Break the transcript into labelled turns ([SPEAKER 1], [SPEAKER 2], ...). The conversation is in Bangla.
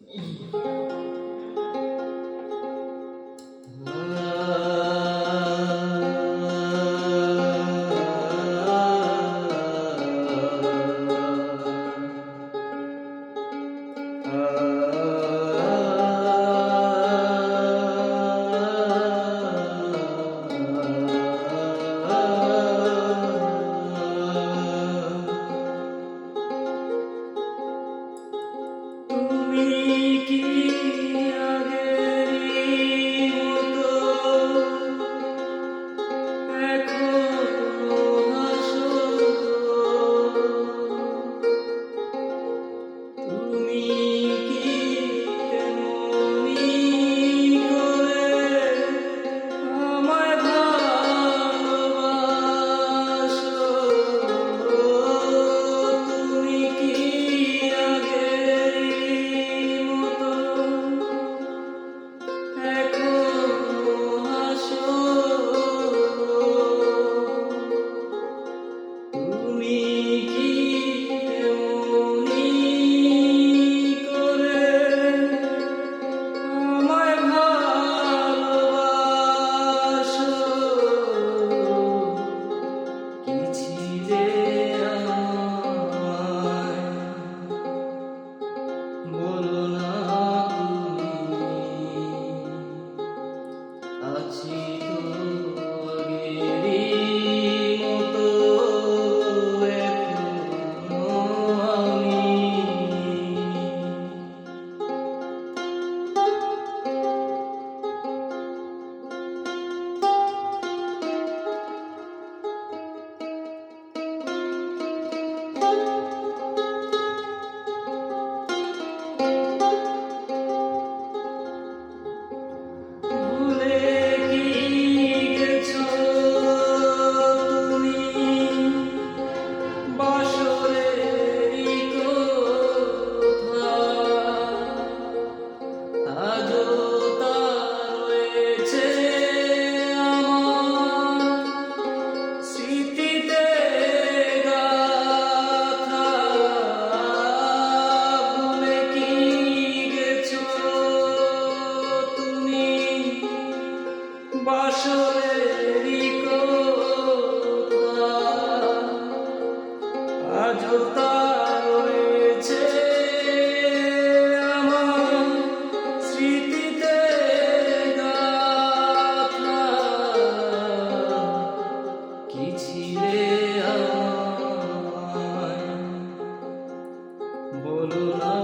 [SPEAKER 1] তুমি বলো না